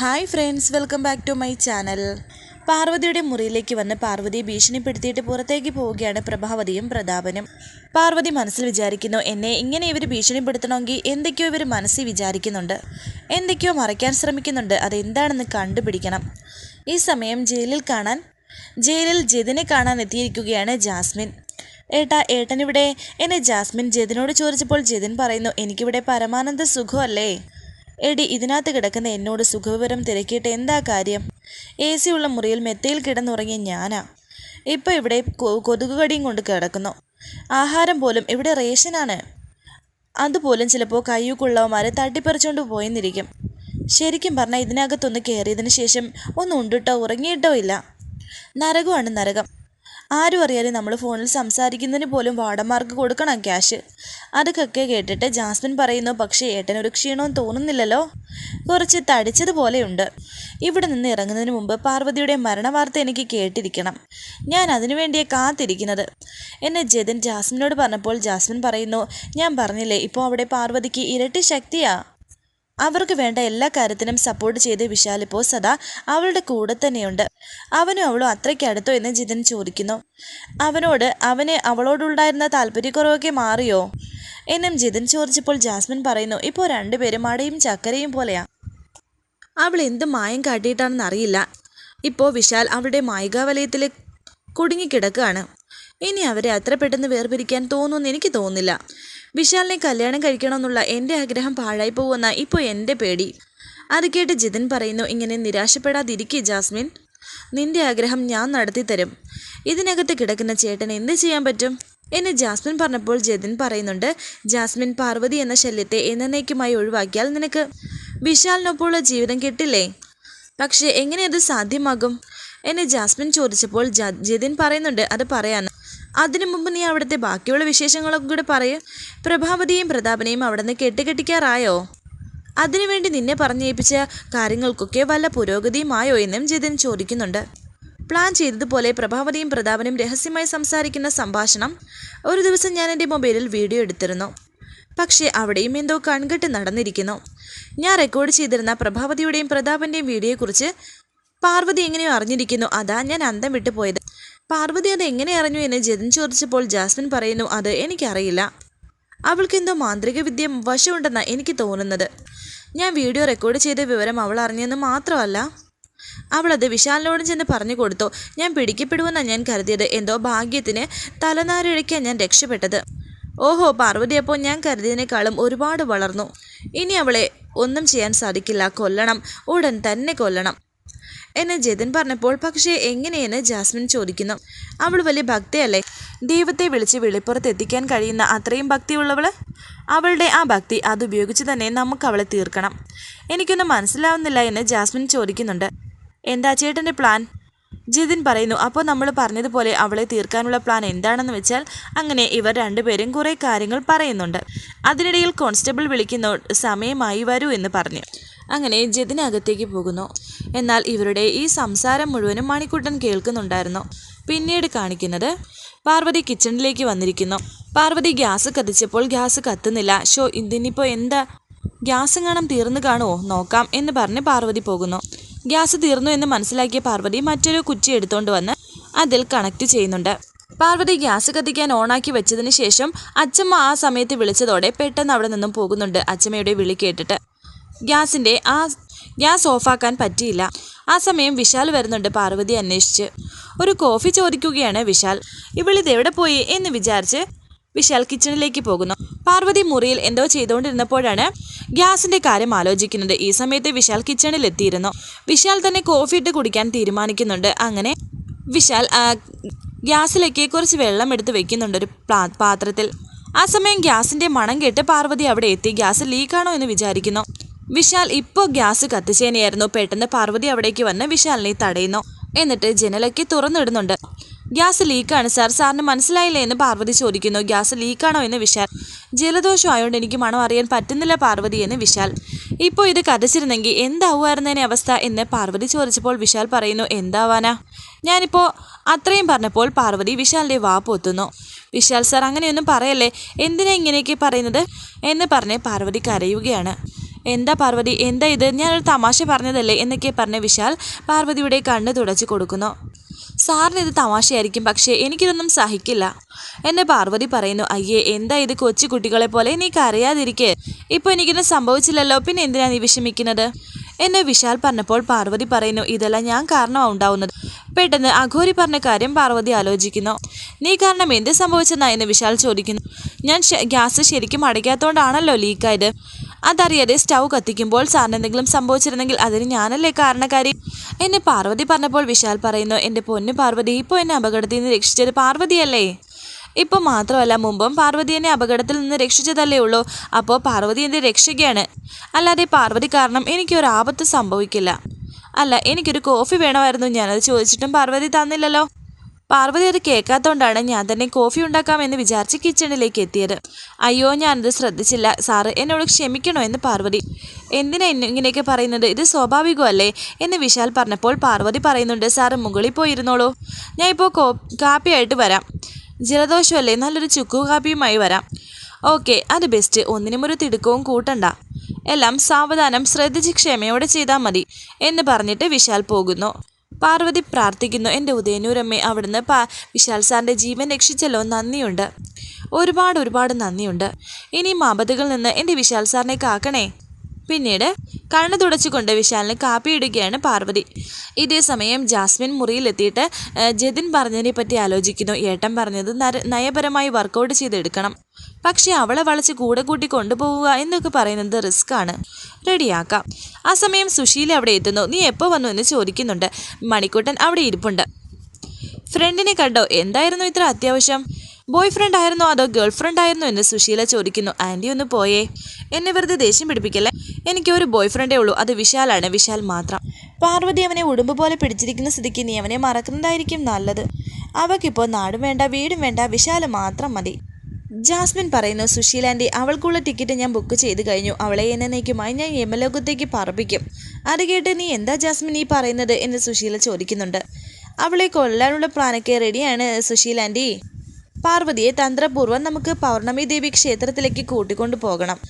Hi friends welcome back to my channel. പാർവതിയുടെ മുറിയിലേക്ക് വന്ന് പാർവതിയെ ഭീഷണിപ്പെടുത്തിയിട്ട് പുറത്തേക്ക് പോവുകയാണ് പ്രഭാവതിയും പ്രതാപനും. പാർവതി മനസ്സിൽ വിചാരിക്കുന്നു എന്നെ ഇങ്ങനെ ഇവർ ഭീഷണിപ്പെടുത്തണമെങ്കിൽ എന്തൊക്കെയോ ഇവർ മനസ്സിൽ വിചാരിക്കുന്നുണ്ട്. എന്തൊക്കെയോ മറയ്ക്കാൻ ശ്രമിക്കുന്നുണ്ട്. അതെന്താണെന്ന് കണ്ടുപിടിക്കണം. ഈ സമയം ജയിലിൽ കാണാൻ ജയിലിൽ ജതിനെ കാണാൻ എത്തിയിരിക്കുകയാണ് ജാസ്മിൻ. ഏട്ടാ ഏട്ടനിവിടെ എന്നെ ജാസ്മിൻ ജതിനോട് ചോദിച്ചപ്പോൾ ജതിൻ പറയുന്നു എനിക്കിവിടെ പരമാനന്ദ സുഖമല്ലേ? എടി ഇതിനകത്ത് കിടക്കുന്ന എന്നോട് സുഖവിവരം തിരക്കിയിട്ട് എന്താ കാര്യം? എ സി ഉള്ള മുറിയിൽ മെത്തയിൽ കിടന്നുറങ്ങിയ ഞാനാ. ഇപ്പം ഇവിടെ കൊതുകുകടിയും കൊണ്ട് കിടക്കുന്നു. ആഹാരം പോലും ഇവിടെ റേഷനാണ്. അതുപോലും ചിലപ്പോൾ കയ്യൂക്കുള്ളവന്മാരെ തട്ടിപ്പറിച്ചുകൊണ്ട് പോയെന്നിരിക്കും. ശരിക്കും പറഞ്ഞാൽ ഇതിനകത്തൊന്ന് കയറിയതിന് ശേഷം ഒന്ന് ഉണ്ടിട്ടോ ഉറങ്ങിയിട്ടോ ഇല്ല. നരകമാണ് നരകം. ആരും അറിയാതെ നമ്മൾ ഫോണിൽ സംസാരിക്കുന്നതിന് പോലും വാടന്മാർക്ക് കൊടുക്കണം ക്യാഷ്. അതൊക്കെ കേട്ടിട്ട് ജാസ്മിൻ പറയുന്നു പക്ഷേ ഏട്ടൻ ഒരു ക്ഷീണവും തോന്നുന്നില്ലല്ലോ? കുറച്ച് തടിച്ചതുപോലെയുണ്ട്. ഇവിടെ നിന്ന് ഇറങ്ങുന്നതിന് മുമ്പ് പാർവതിയുടെ മരണവാർത്ത എനിക്ക് കേട്ടിരിക്കണം. ഞാൻ അതിനുവേണ്ടിയേ കാത്തിരിക്കുന്നത്. എന്നെ ജതിൻ ജാസ്മിനോട് പറഞ്ഞപ്പോൾ ജാസ്മിൻ പറയുന്നു ഞാൻ പറഞ്ഞില്ലേ ഇപ്പോൾ അവിടെ പാർവതിക്ക് ഇരട്ടി ശക്തിയാ. അവർക്ക് വേണ്ട എല്ലാ കാര്യത്തിനും സപ്പോർട്ട് ചെയ്ത് വിശാൽ ഇപ്പോൾ സദാ അവളുടെ കൂടെ തന്നെയുണ്ട്. അവനും അവളും അത്രയ്ക്ക് അടുത്തോ എന്ന് ജിതൻ ചോദിക്കുന്നു. അവനോട് അവന് അവളോടുണ്ടായിരുന്ന താല്പര്യക്കുറവൊക്കെ മാറിയോ? എന്നും ജിതൻ ചോദിച്ചപ്പോൾ ജാസ്മിൻ പറയുന്നു ഇപ്പോൾ രണ്ടുപേരും അടയും ചക്കരയും പോലെയാ. അവൾ എന്ത് മായം കാട്ടിയിട്ടാണെന്ന് അറിയില്ല. ഇപ്പോൾ വിശാൽ അവളുടെ മായികാവലയത്തിൽ കുടുങ്ങിക്കിടക്കുകയാണ്. ഇനി അവരെ അത്ര പെട്ടെന്ന് വേർപിരിക്കാൻ തോന്നുമെന്ന് എനിക്ക് തോന്നുന്നില്ല. വിശാലിനെ കല്യാണം കഴിക്കണമെന്നുള്ള എന്റെ ആഗ്രഹം പാഴായി പോകുമെന്ന ഇപ്പോൾ എന്റെ പേടി. അത് കേട്ട് ജിതിൻ പറയുന്നു ഇങ്ങനെ നിരാശപ്പെടാതിരിക്കേ ജാസ്മിൻ. നിന്റെ ആഗ്രഹം ഞാൻ നടത്തി തരും ഇതിനകത്ത് കിടക്കുന്ന ചേട്ടൻ എന്ത് ചെയ്യാൻ പറ്റും? എന്ന് ജാസ്മിൻ പറഞ്ഞപ്പോൾ ജതിൻ പറയുന്നുണ്ട് ജാസ്മിൻ പാർവതി എന്ന ശല്യത്തെ എന്നേക്കുമായി ഒഴിവാക്കിയാൽ നിനക്ക് വിശാലിനൊപ്പമുള്ള ജീവിതം കിട്ടില്ലേ? പക്ഷേ എങ്ങനെ അത് സാധ്യമാകും? എന്നെ ജാസ്മിൻ ചോദിച്ചപ്പോൾ ജതിൻ പറയുന്നുണ്ട് അത് പറയാന്ന് അതിനു മുമ്പ് നീ അവിടുത്തെ ബാക്കിയുള്ള വിശേഷങ്ങളൊക്കെ കൂടെ പറയൂ. പ്രഭാവതിയും പ്രതാപനെയും അവിടെ നിന്ന് കെട്ടിക്കെട്ടിക്കാറായോ അതിനുവേണ്ടി നിന്നെ പറഞ്ഞേൽപ്പിച്ച കാര്യങ്ങൾക്കൊക്കെ വല്ല പുരോഗതിയുമായോ എന്നും ജിതിൻ ചോദിക്കുന്നുണ്ട്. പ്ലാൻ ചെയ്തതുപോലെ പ്രഭാവതിയും പ്രതാപനും രഹസ്യമായി സംസാരിക്കുന്ന സംഭാഷണം ഒരു ദിവസം ഞാൻ എന്റെ മൊബൈലിൽ വീഡിയോ എടുത്തിരുന്നു. പക്ഷേ അവിടെയും എന്തോ കൺകെട്ട് നടന്നിരിക്കുന്നു. ഞാൻ റെക്കോർഡ് ചെയ്തിരുന്ന പ്രഭാവതിയുടെയും പ്രതാപന്റെയും വീഡിയോയെക്കുറിച്ച് പാർവതി എങ്ങനെയോ അറിഞ്ഞിരിക്കുന്നു. അതാ ഞാൻ അന്തം വിട്ടു പോയത് പാർവതി അത് എങ്ങനെ അറിഞ്ഞു എന്ന് ജതിൻ ചോദിച്ചപ്പോൾ ജാസ്മിൻ പറയുന്നു അത് എനിക്കറിയില്ല. അവൾക്ക് എന്തോ മാന്ത്രിക വിദ്യ വശമുണ്ടെന്നാണ് എനിക്ക് തോന്നുന്നത്. ഞാൻ വീഡിയോ റെക്കോർഡ് ചെയ്ത വിവരം അവൾ അറിഞ്ഞെന്ന് മാത്രമല്ല അവളത് വിശാലിനോടും ചെന്ന് പറഞ്ഞു കൊടുത്തു. ഞാൻ പിടിക്കപ്പെടുമെന്നാണ് ഞാൻ കരുതിയത്. എന്തോ ഭാഗ്യത്തിന് തലനാരിഴയ്ക്കാൻ ഞാൻ രക്ഷപ്പെട്ടത്. ഓഹോ പാർവതി അപ്പോൾ ഞാൻ കരുതിയതിനേക്കാളും ഒരുപാട് വളർന്നു. ഇനി അവളെ ഒന്നും ചെയ്യാൻ സാധിക്കില്ല. കൊല്ലണം. ഉടൻ തന്നെ കൊല്ലണം. എന്ന് ജതിൻ പറഞ്ഞപ്പോൾ പക്ഷേ എങ്ങനെയെന്ന് ജാസ്മിൻ ചോദിക്കുന്നു. അവൾ വലിയ ഭക്തിയല്ലേ? ദൈവത്തെ വിളിച്ച് വെളിപ്പുറത്ത് എത്തിക്കാൻ കഴിയുന്ന അത്രയും ഭക്തിയുള്ളവൾ? അവളുടെ ആ ഭക്തി അതുപയോഗിച്ച് തന്നെ നമുക്ക് അവളെ തീർക്കണം. എനിക്കൊന്നും മനസ്സിലാവുന്നില്ല എന്ന് ജാസ്മിൻ ചോദിക്കുന്നുണ്ട്. എന്താ ചേട്ടന്റെ പ്ലാൻ? ജിതിൻ പറയുന്നു. അപ്പോൾ നമ്മൾ പറഞ്ഞതുപോലെ അവളെ തീർക്കാനുള്ള പ്ലാൻ എന്താണെന്ന് വെച്ചാൽ അങ്ങനെ ഇവർ രണ്ടുപേരും കുറേ കാര്യങ്ങൾ പറയുന്നുണ്ട്. അതിനിടയിൽ കോൺസ്റ്റബിൾ വിളിക്കുന്നു സമയമായി വരൂ എന്ന് പറഞ്ഞു. അങ്ങനെ ജിതിനകത്തേക്ക് പോകുന്നു. എന്നാൽ ഇവരുടെ ഈ സംസാരം മുഴുവനും മണിക്കുട്ടൻ കേൾക്കുന്നുണ്ടായിരുന്നു. പിന്നീട് കാണിക്കുന്നത് പാർവതി കിച്ചണിലേക്ക് വന്നിരിക്കുന്നു. പാർവതി ഗ്യാസ് കത്തിച്ചപ്പോൾ ഗ്യാസ് കത്തുന്നില്ല. ഷോ ഇതിനിപ്പോൾ എന്താ? ഗ്യാസ് കാണാൻ തീർന്നു കാണുമോ നോക്കാം എന്ന് പറഞ്ഞ് പാർവതി പോകുന്നു. ഗ്യാസ് തീർന്നു എന്ന് മനസ്സിലാക്കിയ പാർവതി മറ്റൊരു കുറ്റി എടുത്തുകൊണ്ട് വന്ന് അതിൽ കണക്ട് ചെയ്യുന്നുണ്ട്. പാർവതി ഗ്യാസ് കത്തിക്കാൻ ഓണാക്കി വെച്ചതിന് ശേഷം അച്ചമ്മ ആ സമയത്ത് വിളിച്ചതോടെ പെട്ടെന്ന് അവിടെ നിന്നും പോകുന്നുണ്ട് അച്ചമ്മയുടെ വിളി കേട്ടിട്ട്. ഗ്യാസിന്റെ ആ ഗ്യാസ് ഓഫാക്കാൻ പറ്റിയില്ല. ആ സമയം വിശാൽ വരുന്നുണ്ട് പാർവതി അന്വേഷിച്ച്. ഒരു കോഫി ചോദിക്കുകയാണ് വിശാൽ. ഇവളിത് എവിടെ പോയി? എന്ന് വിചാരിച്ച് വിശാൽ കിച്ചണിലേക്ക് പോകുന്നു. പാർവതി മുറിയിൽ എന്തോ ചെയ്തുകൊണ്ടിരുന്നപ്പോഴാണ് ഗ്യാസിന്റെ കാര്യം ആലോചിക്കുന്നത്. ഈ സമയത്ത് വിശാൽ കിച്ചണിൽ എത്തിയിരുന്നു. വിശാൽ തന്നെ കോഫി ഇട്ട് കുടിക്കാൻ തീരുമാനിക്കുന്നുണ്ട്. അങ്ങനെ വിശാൽ ഗ്യാസിലേക്ക് കുറച്ച് വെള്ളം എടുത്ത് വെക്കുന്നുണ്ട് ഒരു പാത്രത്തിൽ. ആ സമയം ഗ്യാസിന്റെ മണം കേട്ട് പാർവതി അവിടെ എത്തി. ഗ്യാസ് ലീക്കാണോ? എന്ന് വിചാരിക്കുന്നു. വിശാൽ ഇപ്പോൾ ഗ്യാസ് കത്തിച്ചേനെയായിരുന്നു. പെട്ടെന്ന് പാർവതി അവിടേക്ക് വന്ന് വിശാലിനെ തടയുന്നു. എന്നിട്ട് ജനലക്ക് തുറന്നിടുന്നുണ്ട്. Gas ലീക്കാണ് sir. സാറിന് മനസ്സിലായില്ലേ എന്ന് പാർവതി ചോദിക്കുന്നു. ഗ്യാസ് ലീക്കാണോ എന്ന് വിശാൽ. ജലദോഷം ആയതുകൊണ്ട് എനിക്ക് മണം അറിയാൻ പറ്റുന്നില്ല പാർവതി എന്ന് വിശാൽ. ഇപ്പോൾ ഇത് കഥച്ചിരുന്നെങ്കിൽ എന്താവുമായിരുന്നതിനെ അവസ്ഥ എന്ന് പാർവതി ചോദിച്ചപ്പോൾ വിശാൽ പറയുന്നു എന്താവാനാ? ഞാനിപ്പോൾ അത്രയും പറഞ്ഞപ്പോൾ പാർവതി വിശാലിന്റെ വാ പൊത്തുന്നു. വിശാൽ സാർ അങ്ങനെയൊന്നും പറയല്ലേ. എന്തിനാ ഇങ്ങനെയൊക്കെ പറയുന്നത്? എന്ന് പറഞ്ഞ് പാർവതി കരയുകയാണ്. എന്താ പാർവതി എന്താ ഇത്? ഞാനൊരു തമാശ പറഞ്ഞതല്ലേ എന്നൊക്കെ പറഞ്ഞ വിശാൽ പാർവതിയുടെ കണ്ണ് തുടച്ചു കൊടുക്കുന്നു. സാറിന് ഇത് തമാശയായിരിക്കും പക്ഷേ എനിക്കിതൊന്നും സഹിക്കില്ല. എന്നെ പാർവതി പറയുന്നു. അയ്യേ എന്താ ഇത് കൊച്ചു കുട്ടികളെ പോലെ? നീ കരയാതിരിക്കെ ഇപ്പൊ എനിക്കിത് സംഭവിച്ചില്ലല്ലോ. പിന്നെ എന്തിനാ നീ വിഷമിക്കുന്നത്? എന്നെ വിശാൽ പറഞ്ഞപ്പോൾ പാർവതി പറയുന്നു. ഇതെല്ലാം ഞാൻ കാരണമാണ് ഉണ്ടാവുന്നത്. പെട്ടെന്ന് അഘോരി പറഞ്ഞ കാര്യം പാർവതി ആലോചിക്കുന്നു. നീ കാരണം എന്ത് സംഭവിച്ചെന്നാ? എന്ന് വിശാൽ ചോദിക്കുന്നു. ഞാൻ ഗ്യാസ് ശരിക്കും അടയ്ക്കാത്തോണ്ടാണല്ലോ ലീക്കായത്. അതറിയാതെ സ്റ്റൗ കത്തിക്കുമ്പോൾ സാറിന് എന്തെങ്കിലും സംഭവിച്ചിരുന്നെങ്കിൽ അതിന് ഞാനല്ലേ കാരണക്കാരി? എന്നെ പാർവതി പറഞ്ഞപ്പോൾ വിശാൽ പറയുന്നു എന്റെ പൊന്നു പാർവതി ഇപ്പോൾ എന്നെ അപകടത്തിൽ നിന്ന് രക്ഷിച്ചത് പാർവതിയല്ലേ? ഇപ്പോൾ മാത്രമല്ല മുമ്പും പാർവതി എന്നെ അപകടത്തിൽ നിന്ന് രക്ഷിച്ചതല്ലേ ഉള്ളൂ. അപ്പോൾ പാർവതി എന്റെ രക്ഷിക്കുകയാണ് അല്ലാതെ പാർവതി കാരണം എനിക്കൊരു ആപത്ത് സംഭവിക്കില്ല. അല്ല എനിക്കൊരു കോഫി വേണമായിരുന്നു. ഞാനത് ചോദിച്ചിട്ടും പാർവതി തന്നില്ലല്ലോ. പാർവതി അത് കേൾക്കാത്തതുകൊണ്ടാണ് ഞാൻ തന്നെ കോഫി ഉണ്ടാക്കാമെന്ന് വിചാരിച്ച് കിച്ചണിലേക്ക് എത്തിയത്. അയ്യോ ഞാനത് ശ്രദ്ധിച്ചില്ല. സാറ് എന്നോട് ക്ഷമിക്കണോ എന്ന് പാർവതി. എന്തിനാ ഇങ്ങനെയൊക്കെ പറയുന്നത്? ഇത് സ്വാഭാവികമല്ലേ? എന്ന് വിശാൽ പറഞ്ഞപ്പോൾ പാർവതി പറയുന്നുണ്ട് സാറ് മുകളിൽ പോയിരുന്നോളൂ. ഞാൻ ഇപ്പോൾ കോ കാപ്പിയായിട്ട് വരാം. ജലദോഷമല്ലേ? നല്ലൊരു ചുക്കു കാപ്പിയുമായി വരാം. ഓക്കെ അത് ബെസ്റ്റ് ഒന്നിനും ഒരു തിടുക്കവും കൂട്ടണ്ട. എല്ലാം സാവധാനം ശ്രദ്ധിച്ച് ക്ഷമയോടെ ചെയ്താൽ മതി എന്ന് പറഞ്ഞിട്ട് വിശാൽ പോകുന്നു. പാർവതി പ്രാർത്ഥിക്കുന്നു. എന്റെ ഉദയനൂരമ്മേ അവിടുന്ന് പാ വിശാൽ സാറിന്റെ ജീവൻ രക്ഷിച്ചല്ലോ. നന്ദിയുണ്ട്. ഒരുപാട് ഒരുപാട് നന്ദിയുണ്ട്. ഇനിയും ആപത്തുകളിൽ നിന്ന് എന്റെ വിശാൽ സാറിനെ കാക്കണേ. പിന്നീട് കണ്ണു തുടച്ചുകൊണ്ട് വിശാലിന് കാപ്പിയിടുകയാണ് പാർവതി. ഇതേ സമയം ജാസ്മിൻ മുറിയിലെത്തിയിട്ട് ജതിൻ പറഞ്ഞതിനെ പറ്റി ആലോചിക്കുന്നു. ഏട്ടൻ പറഞ്ഞത് നയപരമായി വർക്കൗട്ട് ചെയ്തെടുക്കണം. പക്ഷേ അവളെ വളച്ച് കൂടെ കൂട്ടി കൊണ്ടുപോവുക എന്നൊക്കെ പറയുന്നത് റിസ്ക് ആണ് റെഡിയാക്കാം. ആ സമയം സുശീല അവിടെ എത്തുന്നു. നീ എപ്പോൾ വന്നു? എന്ന് ചോദിക്കുന്നുണ്ട്. മണിക്കുട്ടൻ അവിടെ ഇരിപ്പുണ്ട്. ഫ്രണ്ടിനെ കണ്ടോ? എന്തായിരുന്നു ഇത്ര അത്യാവശ്യം? ബോയ് ഫ്രണ്ട് ആയിരുന്നോ അതോ ഗേൾ ഫ്രണ്ട് ആയിരുന്നോ? എന്ന് സുശീല ചോദിക്കുന്നു. ആന്റി ഒന്ന് പോയേ. എന്നെ വെറുതെ ദേഷ്യം പിടിപ്പിക്കല്ലേ? എനിക്ക് ഒരു ബോയ് ഫ്രണ്ടേ ഉള്ളൂ. അത് വിശാലാണ്. വിശാൽ മാത്രം. പാർവതി അവനെ ഉടുമ്പ് പോലെ പിടിച്ചിരിക്കുന്ന സ്ഥിതിക്ക് നീ അവനെ മറക്കുന്നതായിരിക്കും നല്ലത്. അവക്കിപ്പോൾ നാടും വേണ്ട വീടും വേണ്ട. വിശാൽ മാത്രം മതി. ജാസ്മിൻ പറയുന്നു സുശീലാന്റെ അവൾക്കുള്ള ടിക്കറ്റ് ഞാൻ ബുക്ക് ചെയ്ത് കഴിഞ്ഞു. അവളെ എന്നേക്കുമായി ഞാൻ യമലോകത്തേക്ക് പറപ്പിക്കും അത് കേട്ട് നീ എന്താ ജാസ്മിൻ ഈ പറയുന്നത്? എന്ന് സുശീല ചോദിക്കുന്നുണ്ട്. അവളെ കൊല്ലാനുള്ള പ്ലാനൊക്കെ റെഡിയാണ് സുശീലാന്റെ പാർവതിയെ തന്ത്രപൂർവം നമുക്ക് പൗർണമി ദേവി ക്ഷേത്രത്തിലേക്ക് കൂട്ടിക്കൊണ്ടു പോകണം.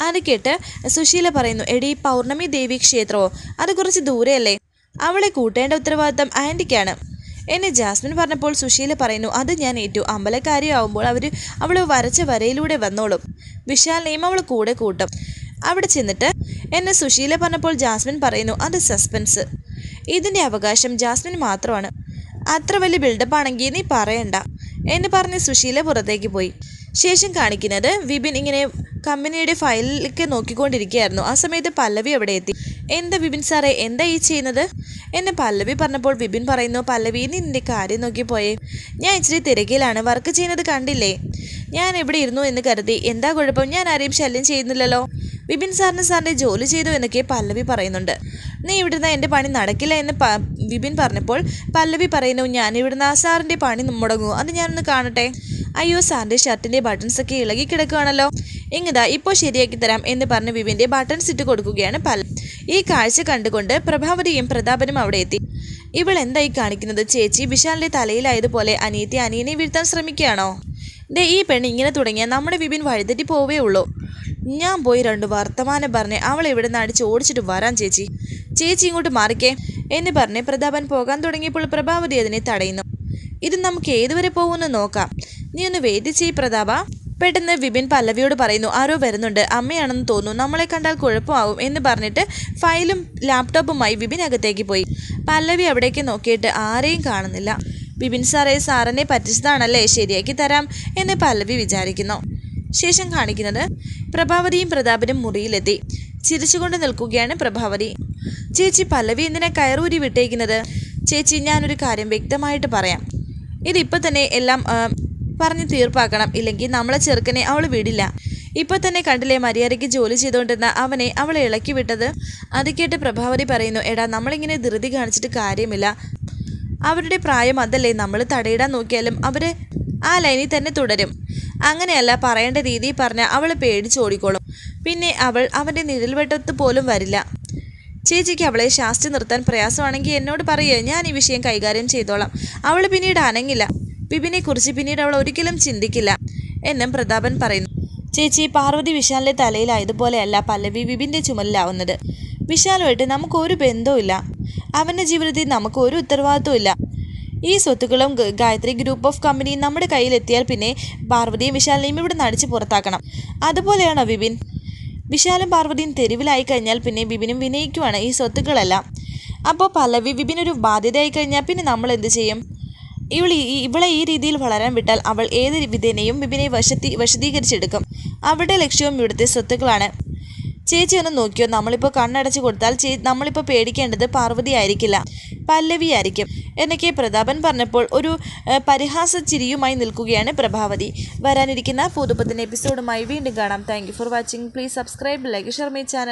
അത് കേട്ട് സുശീല പറയുന്നു എടി പൗർണമി ദേവി ക്ഷേത്രമോ? അത് കുറച്ച് ദൂരെയല്ലേ? അവളെ കൂട്ടേണ്ട ഉത്തരവാദിത്തം ആന്റിക്കാണ്. എന്നെ ജാസ്മിൻ പറഞ്ഞപ്പോൾ സുശീല പറയുന്നു അത് ഞാൻ ഏറ്റു. അമ്പലക്കാരിയാവുമ്പോൾ അവർ അവൾ വരച്ച വരയിലൂടെ വന്നോളും. വിശാലിനെയും അവൾ കൂടെ കൂട്ടും. അവിടെ ചെന്നിട്ട് എന്നെ സുശീല പറഞ്ഞപ്പോൾ ജാസ്മിൻ പറയുന്നു അത് സസ്പെൻസ്. ഇതിന്റെ അവകാശം ജാസ്മിൻ മാത്രമാണ്. അത്ര വലിയ ബിൽഡപ്പ് ആണെങ്കിൽ നീ പറയണ്ട. എന്ന് പറഞ്ഞ് സുശീല പുറത്തേക്ക് പോയി. ശേഷം കാണിക്കുന്നത് വിപിൻ ഇങ്ങനെ കമ്പനിയുടെ ഫയലിലേക്ക് നോക്കിക്കൊണ്ടിരിക്കുകയായിരുന്നു. ആ സമയത്ത് പല്ലവി അവിടെ എത്തി. എന്താ ബിബിൻ സാറേ എന്താ ഈ ചെയ്യുന്നത്? എന്നെ പല്ലവി പറഞ്ഞപ്പോൾ ബിബിൻ പറയുന്നു പല്ലവി നിന്റെ കാര്യം നോക്കി പോയേ. ഞാൻ ഇച്ചിരി തിരക്കിലാണ് വർക്ക് ചെയ്യുന്നത് കണ്ടില്ലേ? ഞാൻ എവിടെ ഇരുന്നു എന്ന് കരുതി. എന്താ കുഴപ്പം? ഞാൻ ആരെയും ശല്യം ചെയ്യുന്നില്ലല്ലോ. ബിബിൻ സാറിന് സാറിന്റെ ജോലി ചെയ്തു എന്നൊക്കെ പല്ലവി പറയുന്നുണ്ട്. നീ ഇവിടുന്ന് എന്റെ പണി നടക്കില്ല എന്ന് ബിബിൻ പറഞ്ഞപ്പോൾ പല്ലവി പറയുന്നു ഞാൻ ഇവിടുന്ന് ആ സാറിന്റെ പണി മുടങ്ങൂ. അത് ഞാനൊന്ന് കാണട്ടെ. അയ്യോ സാറിന്റെ ഷർട്ടിന്റെ ബട്ടൺസ് ഒക്കെ ഇളകി കിടക്കുകയാണല്ലോ ഇങ്ങതാ ഇപ്പോൾ ശരിയാക്കി തരാം എന്ന് പറഞ്ഞ് ബിബിന്റെ ബട്ടൺസ് ഇട്ട് കൊടുക്കുകയാണ് പല്ല ഈ കാഴ്ച കണ്ടുകൊണ്ട് പ്രഭാവതിയും പ്രതാപനും അവിടെ എത്തി. ഇവൾ എന്തായി കാണിക്കുന്നത്? ചേച്ചി വിശാലിന്റെ തലയിലായതുപോലെ അനിയത്തി അനിയനെ വീഴ്ത്താൻ ശ്രമിക്കുകയാണോ? ദേ ഈ പെണ്ണ് ഇങ്ങനെ തുടങ്ങിയാൽ നമ്മുടെ വിപിൻ വഴിതെറ്റി പോവേ ഉള്ളൂ. ഞാൻ പോയി രണ്ട് വർത്തമാനം പറഞ്ഞ് അവളെ ഇവിടെ നിന്ന് അടിച്ച് ഓടിച്ചിട്ട് വരാൻ ചേച്ചി. ചേച്ചി ഇങ്ങോട്ട് മാറിക്കേ എന്ന് പറഞ്ഞ് പ്രതാപൻ പോകാൻ തുടങ്ങിയപ്പോൾ പ്രഭാവതി അതിനെ തടയുന്നു. ഇത് നമുക്ക് ഏതുവരെ പോകുമെന്ന് നോക്കാം. നീ ഒന്ന് ചെയ്യ് പ്രതാപ. പെട്ടെന്ന് വിപിൻ പല്ലവിയോട് പറയുന്നു ആരോ വരുന്നുണ്ട്. അമ്മയാണെന്ന് തോന്നുന്നു. നമ്മളെ കണ്ടാൽ കുഴപ്പമാവും എന്ന് പറഞ്ഞിട്ട് ഫയലും ലാപ്ടോപ്പുമായി വിപിൻ അകത്തേക്ക് പോയി. പല്ലവി അവിടേക്ക് നോക്കിയിട്ട് ആരെയും കാണുന്നില്ല. വിപിൻ സാറേ സാറിനെ പറ്റിച്ചതാണല്ലേ? ശരിയാക്കി തരാം എന്ന് പല്ലവി വിചാരിക്കുന്നു. ശേഷം കാണിക്കുന്നത് പ്രഭാവതിയും പ്രതാപനും മുറിയിലെത്തി. ചിരിച്ചുകൊണ്ട് നിൽക്കുകയാണ് പ്രഭാവതി. ചേച്ചി പല്ലവി എന്തിനാ കയറൂരി വിട്ടേക്കുന്നത്? ചേച്ചി ഞാനൊരു കാര്യം വ്യക്തമായിട്ട് പറയാം. ഇതിപ്പോൾ തന്നെ എല്ലാം പറഞ്ഞ് തീർപ്പാക്കണം. ഇല്ലെങ്കിൽ നമ്മളെ ചെറുക്കനെ അവൾ വിടില്ല. ഇപ്പൊ തന്നെ കണ്ടില്ലേ മര്യാദയ്ക്ക് ജോലി ചെയ്തുകൊണ്ടിരുന്ന അവനെ അവളെ ഇളക്കി വിട്ടത്? അത് കേട്ട് പ്രഭാവതി പറയുന്നു എടാ നമ്മളിങ്ങനെ ധൃതി കാണിച്ചിട്ട് കാര്യമില്ല. അവരുടെ പ്രായം അതല്ലേ. നമ്മൾ തടയിടാൻ നോക്കിയാലും അവർ ആ ലൈനിൽ തന്നെ തുടരും. അങ്ങനെയല്ല പറയേണ്ട രീതിയിൽ പറഞ്ഞാൽ അവൾ പേടിച്ചോടിക്കോളും പിന്നെ അവൾ അവന്റെ നിഴൽവട്ടത്ത് പോലും വരില്ല. ചേച്ചിക്ക് അവളെ ശാസ്തി നിർത്താൻ പ്രയാസമാണെങ്കിൽ എന്നോട് പറയുക ഞാൻ ഈ വിഷയം കൈകാര്യം ചെയ്തോളാം. അവൾ പിന്നീട് അനങ്ങില്ല. വിപിനെ കുറിച്ച് പിന്നീട് അവൾ ഒരിക്കലും ചിന്തിക്കില്ല എന്നും പ്രതാപൻ പറയുന്നു. ചേച്ചി പാർവതി വിശാലിന്റെ തലയിലായതുപോലെയല്ല പല്ലവി വിപിന്റെ ചുമലിലാവുന്നത്. വിശാലുമായിട്ട് നമുക്ക് ഒരു ബന്ധവുമില്ല. അവന്റെ ജീവിതത്തിൽ നമുക്ക് ഒരു ഉത്തരവാദിത്വം ഇല്ല. ഈ സ്വത്തുക്കളും ഗായത്രി ഗ്രൂപ്പ് ഓഫ് കമ്പനിയും നമ്മുടെ കയ്യിലെത്തിയാൽ പിന്നെ പാർവതിയും വിശാലിനെയും ഇവിടെ നടിച്ച് പുറത്താക്കണം. അതുപോലെയാണോ വിപിൻ? വിശാലും പാർവതിയും തെരുവിലായി കഴിഞ്ഞാൽ പിന്നെ വിപിനും വിനയിക്കുവാണ് ഈ സ്വത്തുക്കളെല്ലാം. അപ്പോൾ പല്ലവി വിപിനൊരു ബാധ്യതയായി കഴിഞ്ഞാൽ പിന്നെ നമ്മൾ എന്ത് ചെയ്യും? ഇവൾ ഇവളെ ഈ രീതിയിൽ വളരാൻ വിട്ടാൽ അവൾ ഏത് വിധേനയും വിപിനെ വശത്തി വശദീകരിച്ചെടുക്കും അവരുടെ ലക്ഷ്യവും ഇവിടുത്തെ സ്വത്തുക്കളാണ്. ചേച്ചി ഒന്ന് നോക്കിയോ? നമ്മളിപ്പോൾ കണ്ണടച്ച് കൊടുത്താൽ ചേ നമ്മളിപ്പോൾ പേടിക്കേണ്ടത് പാർവതി ആയിരിക്കില്ല പല്ലവി ആയിരിക്കും. എന്നൊക്കെ പ്രതാപൻ പറഞ്ഞപ്പോൾ ഒരു പരിഹാസ ചിരിയുമായി നിൽക്കുകയാണ് പ്രഭാവതി. വരാനിരിക്കുന്ന പുതുപ്പത്തിന്റെ എപ്പിസോഡുമായി വീണ്ടും കാണാം. Thank for watching please subscribe like share my channel